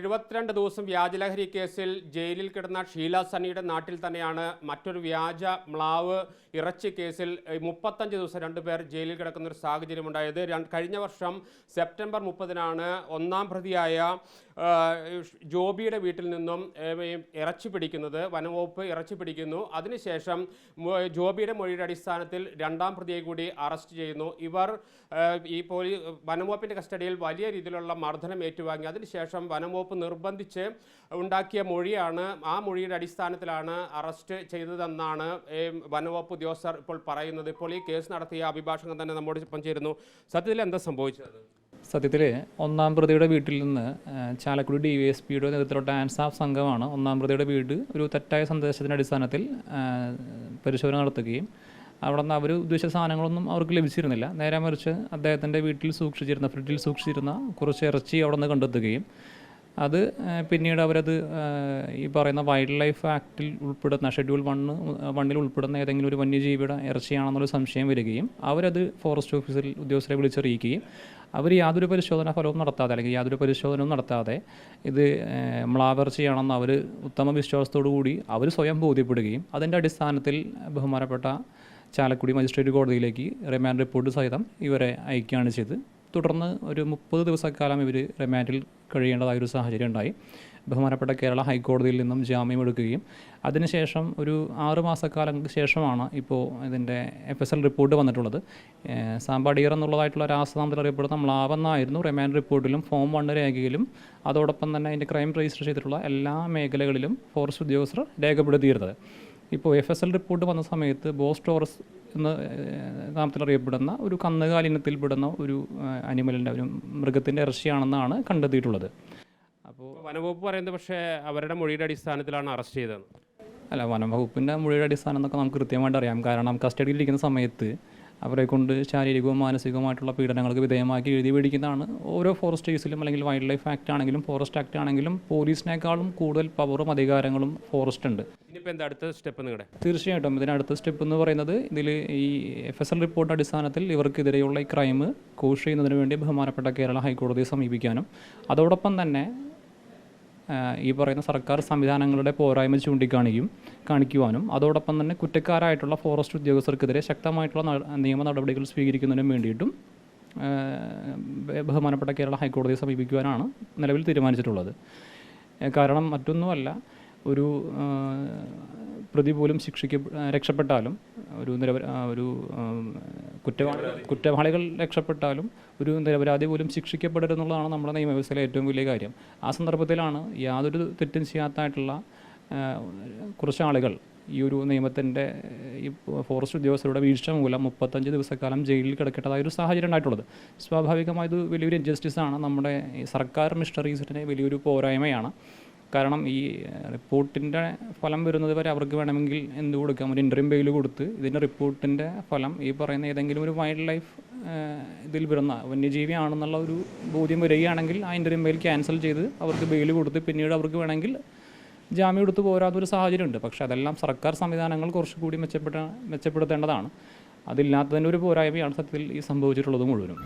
എഴുപത്തിരണ്ട് ദിവസം വ്യാജലഹരി കേസിൽ ജയിലിൽ കിടന്ന ഷീല സനിയുടെ നാട്ടിൽ തന്നെയാണ് മറ്റൊരു വ്യാജ മ്ലാവ് ഇറച്ചി കേസിൽ മുപ്പത്തഞ്ച് ദിവസം രണ്ടുപേർ ജയിലിൽ കിടക്കുന്ന ഒരു സാഹചര്യം ഉണ്ടായത് കഴിഞ്ഞ വർഷം സെപ്റ്റംബർ മുപ്പതിനാണ് ഒന്നാം പ്രതിയായ ജോബിയുടെ വീട്ടിൽ നിന്നും ഇറച്ചി പിടിക്കുന്നത് വനംവകുപ്പ് ഇറച്ചി പിടിക്കുന്നു. അതിനുശേഷം ജോബിയുടെ മൊഴിയുടെ അടിസ്ഥാനത്തിൽ രണ്ടാം പ്രതിയെ കൂടി അറസ്റ്റ് ചെയ്യുന്നു. ഇവർ ഈ പോലീസ് വനംവകുപ്പിന്റെ കസ്റ്റഡിയിൽ വലിയ രീതിയിലുള്ള മർദ്ദനം ഏറ്റുവാങ്ങി. അതിനുശേഷം വനംവകുപ്പ് നിർബന്ധിച്ച് ഉണ്ടാക്കിയ മൊഴിയാണ് ആ മൊഴിയുടെ അടിസ്ഥാനത്തിലാണ് അറസ്റ്റ് ചെയ്തതെന്നാണ് വനംവകുപ്പ് ഉദ്യോഗസ്ഥർ ഇപ്പോൾ പറയുന്നത്. ഇപ്പോൾ ഈ കേസ് നടത്തിയ അഭിഭാഷകൻ തന്നെ നമ്മോട് ഇപ്പം ചേരുന്നു സത്യത്തിൽ എന്താ സംഭവിച്ചത്? സത്യത്തിൽ ഒന്നാം പ്രതിയുടെ വീട്ടിൽ നിന്ന് ചാലക്കുടി ഡി വി എസ് പിയുടെ നേതൃത്വത്തിലുള്ള ആൻസാഫ് സംഘമാണ് ഒന്നാം പ്രതിയുടെ വീട് ഒരു തെറ്റായ സന്ദേശത്തിന്റെ അടിസ്ഥാനത്തിൽ പരിശോധന നടത്തുകയും അവിടെ നിന്ന് അവർ ഉദ്ദേശിച്ച സാധനങ്ങളൊന്നും അവർക്ക് ലഭിച്ചിരുന്നില്ല. നേരെ മറിച്ച് അദ്ദേഹത്തിന്റെ വീട്ടിൽ സൂക്ഷിച്ചിരുന്ന ഫ്രിഡ്ജിൽ സൂക്ഷിച്ചിരുന്ന കുറച്ച് ഇറച്ചി അവിടെ നിന്ന് കണ്ടെത്തുകയും അത് പിന്നീട് അവരത് ഈ പറയുന്ന വൈൽഡ് ലൈഫ് ആക്ടിൽ ഉൾപ്പെടുന്ന ഷെഡ്യൂൾ വണ്ണ് വണ്ണിൽ ഉൾപ്പെടുന്ന ഏതെങ്കിലും ഒരു വന്യജീവിയുടെ ഇറച്ചിയാണെന്നുള്ള സംശയം വരികയും അവരത് ഫോറസ്റ്റ് ഓഫീസിൽ ഉദ്യോഗസ്ഥരെ വിളിച്ചറിയിക്കുകയും അവർ യാതൊരു പരിശോധനാ ഫലവും നടത്താതെ അല്ലെങ്കിൽ യാതൊരു പരിശോധനയും നടത്താതെ ഇത് മ്ലാവർച്ചയാണെന്ന് അവർ ഉത്തമ വിശ്വാസത്തോടു കൂടി അവർ സ്വയം ബോധ്യപ്പെടുകയും അതിന്റെ അടിസ്ഥാനത്തിൽ ബഹുമാനപ്പെട്ട ചാലക്കുടി മജിസ്ട്രേറ്റ് കോടതിയിലേക്ക് റിമാൻഡ് റിപ്പോർട്ട് സഹിതം ഇവരെ അയക്കുകയാണ് ചെയ്ത് തുടർന്ന് ഒരു മുപ്പത് ദിവസക്കാലം ഇവർ റിമാൻഡിൽ കഴിയേണ്ടതായ ഒരു സാഹചര്യം ഉണ്ടായി. ബഹുമാനപ്പെട്ട കേരള ഹൈക്കോടതിയിൽ നിന്നും ജാമ്യം എടുക്കുകയും അതിനുശേഷം ഒരു ആറ് മാസക്കാലം ശേഷമാണ് ഇപ്പോൾ ഇതിന്റെ എഫ് എസ് എൽ റിപ്പോർട്ട് വന്നിട്ടുള്ളത്. സാമ്പാടിയർ എന്നുള്ളതായിട്ടുള്ള രാസതന്ത്രം അറിയപ്പെടുന്ന മ്ലാവെന്നായിരുന്നു റിമാൻഡ് റിപ്പോർട്ടിലും ഫോം വൺ രേഖയിലും അതോടൊപ്പം തന്നെ അതിന്റെ ക്രൈം രജിസ്റ്റർ ചെയ്തിട്ടുള്ള എല്ലാ മേഖലകളിലും ഫോറസ്റ്റ് ഉദ്യോഗസ്ഥർ രേഖപ്പെടുത്തിയിരുന്നത്. ഇപ്പോൾ എഫ് എസ് എൽ റിപ്പോർട്ട് വന്ന സമയത്ത് ബോസ് ടോറസ് എന്ന് നാമത്തിൽ അറിയപ്പെടുന്ന ഒരു കന്നുകാലിനത്തിൽപ്പെടുന്ന ഒരു അനിമലിന്റെ ഒരു മൃഗത്തിന്റെ ഇറച്ചിയാണെന്നാണ് കണ്ടെത്തിയിട്ടുള്ളത്. അപ്പോൾ വനവകുപ്പ് പറയുന്നത് പക്ഷേ അവരുടെ മൊഴിയുടെ അടിസ്ഥാനത്തിലാണ് അറസ്റ്റ് ചെയ്തത്. അല്ല വനം വകുപ്പിന്റെ മൊഴിയുടെ അടിസ്ഥാനം എന്നൊക്കെ നമുക്ക് കൃത്യമായിട്ട് അറിയാം. കാരണം കസ്റ്റഡിയിലിരിക്കുന്ന സമയത്ത് അവരെ കൊണ്ട് ശാരീരികവും മാനസികവുമായിട്ടുള്ള പീഡനങ്ങൾക്ക് വിധേയമാക്കി എഴുതി മേടിക്കുന്നതാണ് ഓരോ ഫോറസ്റ്റ് കേസിലും അല്ലെങ്കിൽ വൈൽഡ് ലൈഫ് ആക്ട് ആണെങ്കിലും ഫോറസ്റ്റ് ആക്ട് ആണെങ്കിലും പോലീസിനേക്കാളും കൂടുതൽ പവറും അധികാരങ്ങളും ഫോറസ്റ്റ് ഉണ്ട്. ഇനിയിപ്പോൾ എന്താ അടുത്ത സ്റ്റെപ്പ് നിങ്ങളുടെ തീർച്ചയായിട്ടും. ഇതിനടുത്ത സ്റ്റെപ്പ് എന്ന് പറയുന്നത് ഇതിൽ ഈ എഫ് എസ് എൽ റിപ്പോർട്ട് അടിസ്ഥാനത്തിൽ ഇവർക്കെതിരെയുള്ള ഈ ക്രൈം കോഷ് ചെയ്യുന്നതിന് വേണ്ടി ബഹുമാനപ്പെട്ട കേരള ഹൈക്കോടതിയെ സമീപിക്കാനും. അതോടൊപ്പം തന്നെ ഈ പറയുന്ന സർക്കാർ സംവിധാനങ്ങളുടെ പോരായ്മ ചൂണ്ടിക്കാണിക്കും കാണിക്കുവാനും. അതോടൊപ്പം തന്നെ കുറ്റക്കാരായിട്ടുള്ള ഫോറസ്റ്റ് ഉദ്യോഗസ്ഥർക്കെതിരെ ശക്തമായിട്ടുള്ള നിയമ നടപടികൾ സ്വീകരിക്കുന്നതിനും വേണ്ടിയിട്ടും ബഹുമാനപ്പെട്ട കേരള ഹൈക്കോടതിയെ സമീപിക്കുവാനാണ് നിലവിൽ തീരുമാനിച്ചിട്ടുള്ളത്. കാരണം മറ്റൊന്നുമല്ല ഒരു പ്രതി പോലും ശിക്ഷിക്ക രക്ഷപ്പെട്ടാലും ഒരു നിരപ ഒരു കുറ്റവാളി കുറ്റവാളികൾ രക്ഷപ്പെട്ടാലും ഒരു നിരപരാധി പോലും ശിക്ഷിക്കപ്പെടരുതെന്നുള്ളതാണ് നമ്മുടെ നിയമവ്യവസ്ഥയിലെ ഏറ്റവും വലിയ കാര്യം. ആ സന്ദർഭത്തിലാണ് യാതൊരു തെറ്റും ചെയ്യാത്തായിട്ടുള്ള കുറച്ചാളുകൾ ഈ ഒരു നിയമത്തിന്റെ ഈ ഫോറസ്റ്റ് ഉദ്യോഗസ്ഥരുടെ വീഴ്ച മൂലം മുപ്പത്തഞ്ച് ദിവസക്കാലം ജയിലിൽ കിടക്കേണ്ടതായ ഒരു സാഹചര്യം ഉണ്ടായിട്ടുള്ളത്. സ്വാഭാവികമായത് വലിയൊരു ഇൻജസ്റ്റിസാണ് നമ്മുടെ സർക്കാർ മിസ്റ്ററീസിന്റെ വലിയൊരു പോരായ്മയാണ്. കാരണം ഈ റിപ്പോർട്ടിന്റെ ഫലം വരുന്നത് വരെ അവർക്ക് വേണമെങ്കിൽ എന്ത് കൊടുക്കാം? ഒരു ഇന്റർവ്യൂ ബെയിൽ കൊടുത്ത് ഇതിന്റെ റിപ്പോർട്ടിന്റെ ഫലം ഈ പറയുന്ന ഏതെങ്കിലും ഒരു വൈൽഡ് ലൈഫ് ഇതിൽ വരുന്ന വന്യജീവി ആണെന്നുള്ള ഒരു ബോധ്യം വരികയാണെങ്കിൽ ആ ഇന്റർവ്യൂ ബെയിൽ ക്യാൻസൽ ചെയ്ത് അവർക്ക് ബെയിൽ കൊടുത്ത് പിന്നീട് അവർക്ക് വേണമെങ്കിൽ ജാമ്യം എടുത്ത് പോരാത്തൊരു സാഹചര്യമുണ്ട്. പക്ഷേ അതെല്ലാം സർക്കാർ സംവിധാനങ്ങൾ കുറച്ചുകൂടി മെച്ചപ്പെട്ട മെച്ചപ്പെടുത്തേണ്ടതാണ്. അതില്ലാത്തതിന്റെ ഒരു പോരായ്മയാണ് സത്യത്തിൽ ഈ സംഭവിച്ചിട്ടുള്ളത് മുഴുവനും.